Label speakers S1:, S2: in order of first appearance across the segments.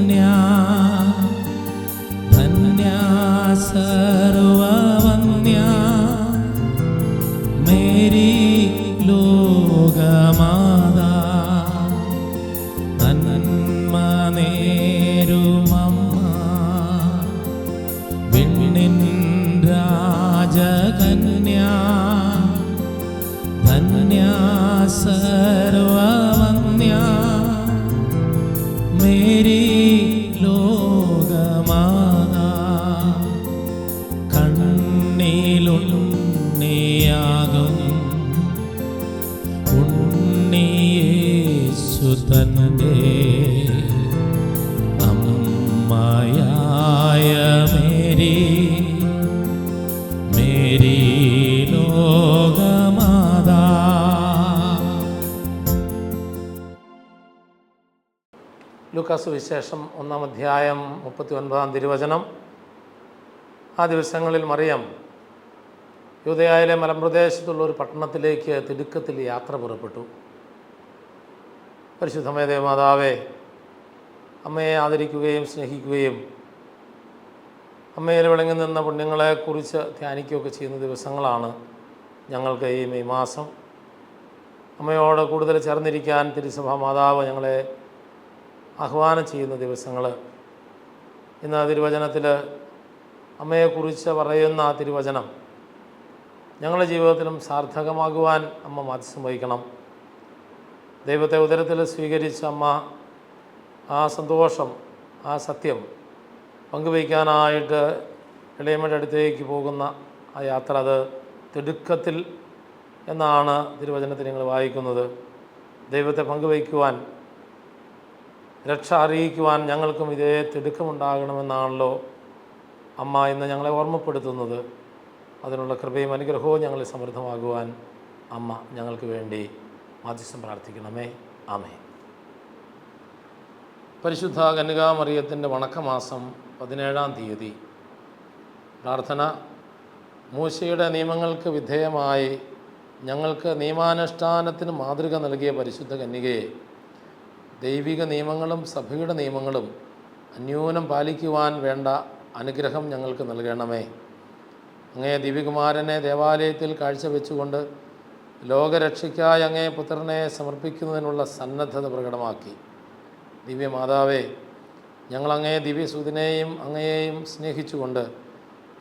S1: Dhanya Dhanya സർവവന്യ. Mary ലോകമാതാ നന്മനേരുമമ്മ വിണ്ണിൻ രാജകന്യാ Dhanya sir ഉണ്ണിയേശു തന്റെ അമ്മയായ Mary Mary ലോകമാതാ.
S2: Lucas വിശേഷം ഒന്നാം അധ്യായം മുപ്പത്തി ഒൻപതാം തിരുവചനം. ആ ദിവസങ്ങളിൽ മറിയം യൂതയായിലെ മലമ്പ്രദേശത്തുള്ള ഒരു പട്ടണത്തിലേക്ക് തിടുക്കത്തിൽ യാത്ര പുറപ്പെട്ടു. പരിശുദ്ധമേ ദേവമാതാവേ അമ്മയെ ആദരിക്കുകയും സ്നേഹിക്കുകയും അമ്മയിൽ വിളങ്ങി നിന്ന പുണ്യങ്ങളെക്കുറിച്ച് ധ്യാനിക്കുകയൊക്കെ ചെയ്യുന്ന ദിവസങ്ങളാണ് ഞങ്ങൾക്ക് ഈ മെയ് മാസം. അമ്മയോട് കൂടുതൽ ചേർന്നിരിക്കാൻ തിരുസഭാ മാതാവ് ഞങ്ങളെ ആഹ്വാനം ചെയ്യുന്ന ദിവസങ്ങൾ. ഇന്ന് തിരുവചനത്തിൽ അമ്മയെക്കുറിച്ച് പറയുന്ന ആ തിരുവചനം ഞങ്ങളുടെ ജീവിതത്തിലും സാർത്ഥകമാകുവാൻ അമ്മ മാറ്റി വഹിക്കണം. ദൈവത്തെ ഉദരത്തിൽ സ്വീകരിച്ച അമ്മ ആ സന്തോഷം ആ സത്യം പങ്കുവയ്ക്കാനായിട്ട് ഇളയമ്മയുടെ അടുത്തേക്ക് പോകുന്ന ആ യാത്ര അത് തിടുക്കത്തിൽ എന്നാണ് തിരുവചനത്തിൽ നിങ്ങൾ വായിക്കുന്നത്. ദൈവത്തെ പങ്കുവയ്ക്കുവാൻ രക്ഷ അറിയിക്കുവാൻ ഞങ്ങൾക്കും ഇതേ തിടുക്കമുണ്ടാകണമെന്നാണല്ലോ അമ്മ ഇന്ന് ഞങ്ങളെ ഓർമ്മപ്പെടുത്തുന്നത്. അതിനുള്ള കൃപയും അനുഗ്രഹവും ഞങ്ങളെ സമൃദ്ധമാകുവാൻ അമ്മ ഞങ്ങൾക്ക് വേണ്ടി. മാധ്യസ്ഥം പ്രാർത്ഥിക്കണമേ. ആമേ പരിശുദ്ധ കന്യകാമറിയത്തിന്റെ വണക്കമാസം പതിനേഴാം തീയതി. പ്രാർത്ഥന. മൂശയുടെ നിയമങ്ങൾക്ക് വിധേയമായി ഞങ്ങൾക്ക് നിയമാനുഷ്ഠാനത്തിന് മാതൃക നൽകിയ പരിശുദ്ധ കന്യകയെ ദൈവിക നിയമങ്ങളും സഭയുടെ നിയമങ്ങളും അന്യൂനം പാലിക്കുവാൻ വേണ്ട അനുഗ്രഹം ഞങ്ങൾക്ക് നൽകണമേ. അങ്ങേ ദിവികുമാരനെ ദേവാലയത്തിൽ കാഴ്ചവെച്ചുകൊണ്ട് ലോകരക്ഷയ്ക്കായി അങ്ങേ പുത്രനെ സമർപ്പിക്കുന്നതിനുള്ള സന്നദ്ധത പ്രകടമാക്കി. ദിവ്യമാതാവേ ഞങ്ങളങ്ങേ ദിവ്യസുതിനെയും അങ്ങയെയും സ്നേഹിച്ചുകൊണ്ട്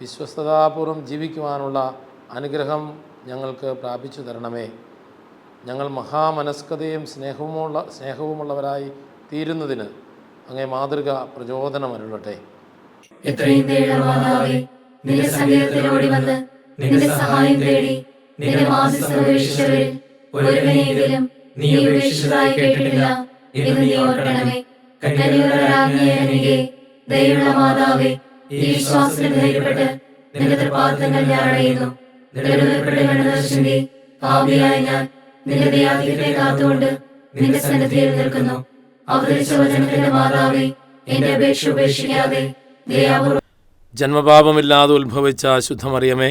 S2: വിശ്വസ്തതാപൂർവം ജീവിക്കുവാനുള്ള അനുഗ്രഹം ഞങ്ങൾക്ക് പ്രാപിച്ചു തരണമേ. ഞങ്ങൾ മഹാമനസ്കതയും സ്നേഹവുമുള്ള സ്നേഹവുമുള്ളവരായി തീരുന്നതിന് അങ്ങേ മാതൃക
S3: സങ്കേതത്തിൽ ഓടി വന്ന് നിന്റെ സഹായം തേടി മാതാവേ ഈ നിന്റെ ഞാൻ ഞാൻ നിന്റെ നിന്റെ സന്നിധിയിൽ നിൽക്കുന്നു. മാതാവേ
S2: ജന്മപാപമില്ലാതെ ഉത്ഭവിച്ച ശുദ്ധമറിയമേ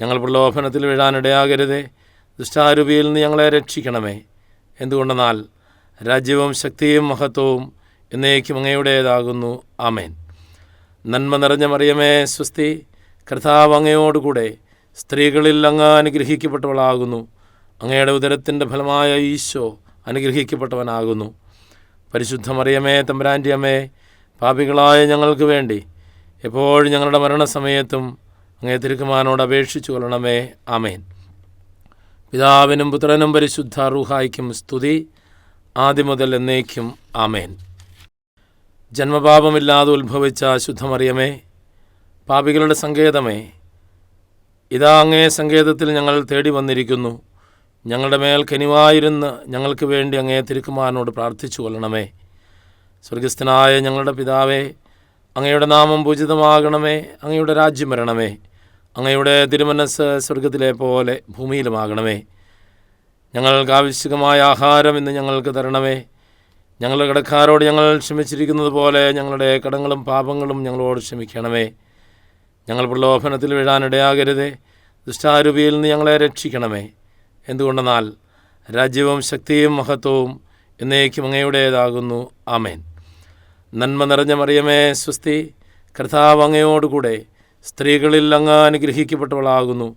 S2: ഞങ്ങൾ പ്രലോഭനത്തിൽ വീഴാനിടയാകരുതേ. ദുഷ്ടാരൂപിയിൽ നിന്ന് ഞങ്ങളെ രക്ഷിക്കണമേ. എന്തുകൊണ്ടെന്നാൽ രാജ്യവും ശക്തിയും മഹത്വവും എന്നേക്കും അങ്ങയുടേതാകുന്നു. ആമേൻ. നന്മ നിറഞ്ഞ മറിയമേ സ്വസ്തി കർത്താവ് അങ്ങയോടുകൂടെ സ്ത്രീകളിൽ അങ്ങ് അനുഗ്രഹിക്കപ്പെട്ടവളാകുന്നു. അങ്ങയുടെ ഉദരത്തിന്റെ ഫലമായ ഈശോ അനുഗ്രഹിക്കപ്പെട്ടവനാകുന്നു. പരിശുദ്ധ മറിയമേ തമ്പുരാന്റെ പാപികളായ ഞങ്ങൾക്ക് വേണ്ടി എപ്പോഴും ഞങ്ങളുടെ മരണസമയത്തും അങ്ങേ തിരുക്കുമാനോട് അപേക്ഷിച്ചു കൊള്ളണമേ. ആമേൻ. പിതാവിനും പുത്രനും പരിശുദ്ധ റൂഹായിക്കും സ്തുതി. ആദ്യം മുതൽ എന്നേക്കും ആമേൻ. ജന്മപാപമില്ലാതെ ഉത്ഭവിച്ച ശുദ്ധമറിയമേ പാപികളുടെ സങ്കേതമേ ഇതാ അങ്ങേ സങ്കേതത്തിൽ ഞങ്ങൾ തേടി വന്നിരിക്കുന്നു. ഞങ്ങളുടെ മേൽ കനിവായിരുന്ന് ഞങ്ങൾക്ക് വേണ്ടി അങ്ങേ തിരുക്കുമാരനോട് പ്രാർത്ഥിച്ചു കൊള്ളണമേ. സ്വർഗസ്ഥനായ ഞങ്ങളുടെ പിതാവേ അങ്ങയുടെ നാമം പൂജിതമാകണമേ അങ്ങയുടെ രാജ്യം വരണമേ. അങ്ങയുടെ തിരുമനസ് സ്വർഗത്തിലെ പോലെ ഭൂമിയിലുമാകണമേ. ഞങ്ങൾക്ക് ആവശ്യകമായ ആഹാരം ഇന്ന് ഞങ്ങൾക്ക് തരണമേ. ഞങ്ങളുടെ കടക്കാരോട് ഞങ്ങൾ ക്ഷമിച്ചിരിക്കുന്നത് പോലെ ഞങ്ങളുടെ കടങ്ങളും പാപങ്ങളും ഞങ്ങളോട് ക്ഷമിക്കണമേ. ഞങ്ങൾ പ്രലോഭനത്തിൽ വീഴാനിടയാകരുതേ ദുഷ്ടാരൂപിയിൽ നിന്ന് ഞങ്ങളെ രക്ഷിക്കണമേ. എന്തുകൊണ്ടെന്നാൽ രാജ്യവും ശക്തിയും മഹത്വവും എന്നേക്കും അങ്ങയുടേതാകുന്നു. ആമേൻ. നന്മ നിറഞ്ഞ മറിയമേ സ്വസ്തി. കർത്താവ് അങ്ങയോടുകൂടെ സ്ത്രീകളിൽ അങ്ങ് അനുഗ്രഹിക്കപ്പെട്ടവളാകുന്നു.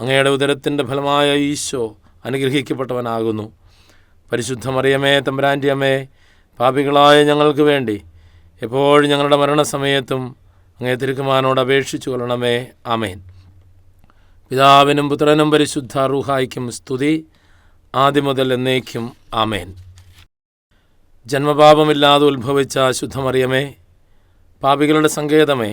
S2: അങ്ങയുടെ ഉദരത്തിന്റെ ഫലമായ ഈശോ അനുഗ്രഹിക്കപ്പെട്ടവനാകുന്നു. പരിശുദ്ധമറിയമേ മറിയമേ തമ്പുരാന്റെ അമ്മേ പാപികളായ ഞങ്ങൾക്ക് വേണ്ടി എപ്പോഴും ഞങ്ങളുടെ മരണസമയത്തും അങ്ങേ തിരുക്കുമാനോട് അപേക്ഷിച്ചു കൊള്ളണമേ. ആമേൻ. പിതാവിനും പുത്രനും പരിശുദ്ധ റൂഹായിക്കും സ്തുതി. ആദ്യം മുതൽ എന്നേക്കും ആമേൻ. ജന്മപാപമില്ലാതെ ഉത്ഭവിച്ച ശുദ്ധമറിയമേ പാപികളുടെ സങ്കേതമേ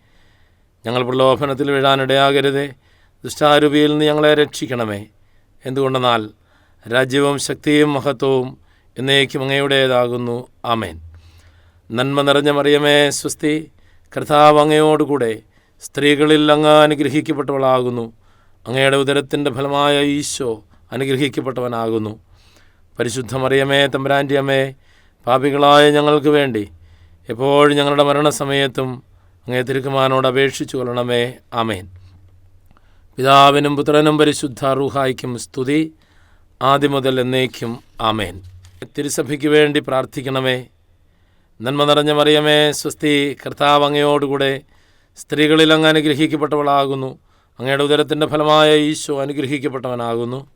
S2: ഞങ്ങൾ പ്രലോഭനത്തിൽ വീഴാനിടയാകരുതേ. ദുഷ്ടാരൂപിയിൽ നിന്ന് ഞങ്ങളെ രക്ഷിക്കണമേ. എന്തുകൊണ്ടെന്നാൽ രാജ്യവും ശക്തിയും മഹത്വവും എന്നേക്കും അങ്ങയുടേതാകുന്നു. ആമേൻ. നന്മ നിറഞ്ഞ മറിയമേ സ്വസ്തി കർത്താവ് അങ്ങയോടുകൂടെ സ്ത്രീകളിൽ അങ്ങ് അനുഗ്രഹിക്കപ്പെട്ടവളാകുന്നു. അങ്ങയുടെ ഉദരത്തിന്റെ ഫലമായ ഈശോ അനുഗ്രഹിക്കപ്പെട്ടവനാകുന്നു. പരിശുദ്ധ മറിയമേ തമ്പരാന്റെ അമ്മേ പാപികളായ ഞങ്ങൾക്ക് വേണ്ടി എപ്പോഴും ഞങ്ങളുടെ മരണസമയത്തും അങ്ങേ തിരുക്കുമാനോട് അപേക്ഷിച്ചു കൊള്ളണമേ. ആമേൻ. പിതാവിനും പുത്രനും പരിശുദ്ധ റൂഹായിക്കും സ്തുതി. ആദ്യം മുതൽ എന്നേക്കും ആമേൻ. തിരുസഭയ്ക്ക് വേണ്ടി പ്രാർത്ഥിക്കണമേ. നന്മ നിറഞ്ഞ മറിയമേ സ്വസ്തി കർത്താവ് അങ്ങയോടുകൂടെ സ്ത്രീകളിൽ അങ്ങ് അനുഗ്രഹിക്കപ്പെട്ടവളാകുന്നു. അങ്ങയുടെ ഉദരത്തിന്റെ ഫലമായ ഈശോ അനുഗ്രഹിക്കപ്പെട്ടവനാകുന്നു.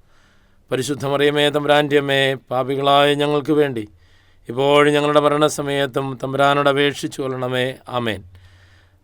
S2: പരിശുദ്ധ മറിയമേ തമ്പരാന്റെയമ്മേ പാപികളായ ഞങ്ങൾക്ക് വേണ്ടി ഇപ്പോഴും ഞങ്ങളുടെ മരണസമയത്തും തമ്പുരാനോട് അപേക്ഷിച്ചു കൊള്ളണമേ. ആമേൻ.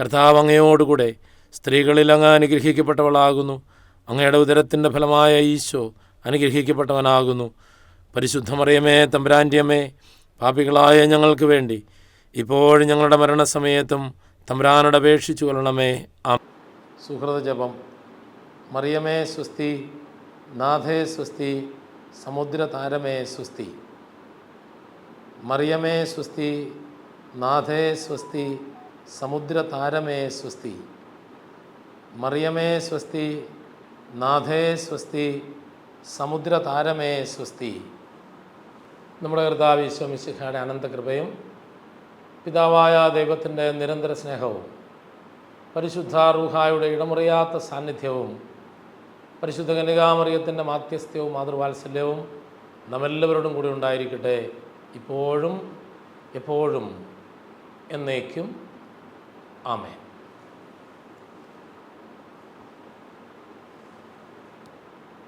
S2: കർത്താവ് അങ്ങയോടുകൂടെ സ്ത്രീകളിൽ അങ്ങ് അനുഗ്രഹിക്കപ്പെട്ടവളാകുന്നു. അങ്ങയുടെ ഉദരത്തിന്റെ ഫലമായ ഈശോ അനുഗ്രഹിക്കപ്പെട്ടവനാകുന്നു. പരിശുദ്ധമറിയമേ മറിയമേ തമ്പുരാന്റെ പാപികളായ ഞങ്ങൾക്ക് വേണ്ടി ഇപ്പോഴും ഞങ്ങളുടെ മരണസമയത്തും തമ്പുരാനോട് അപേക്ഷിച്ചു കൊള്ളണമേ. ആ സുഹൃത ജപം മറിയമേ സ്വസ്തി നാഥേ സ്വസ്തി സമുദ്ര താരമേ സ്വസ്തി. മറിയമേ സ്വസ്തി നാഥേ സ്വസ്തി സമുദ്ര താരമേ സ്വസ്തി മറിയമേ സ്വസ്തി നാഥേ സ്വസ്തി സമുദ്ര താരമേ സ്വസ്തി. നമ്മുടെ കർത്താവ് ഈശ്വമിശിഖയുടെ അനന്തകൃപയും പിതാവായ ദൈവത്തിന്റെ നിരന്തര സ്നേഹവും പരിശുദ്ധ റൂഹായുടെ ഇടമുറിയാത്ത സാന്നിധ്യവും പരിശുദ്ധ കനികാമറിയത്തിന്റെ മാധ്യസ്ഥ്യവും മാതൃവാത്സല്യവും നമ്മെല്ലാവരോടും കൂടി ഉണ്ടായിരിക്കട്ടെ ഇപ്പോഴും എപ്പോഴും എന്നേക്കും ആമേൻ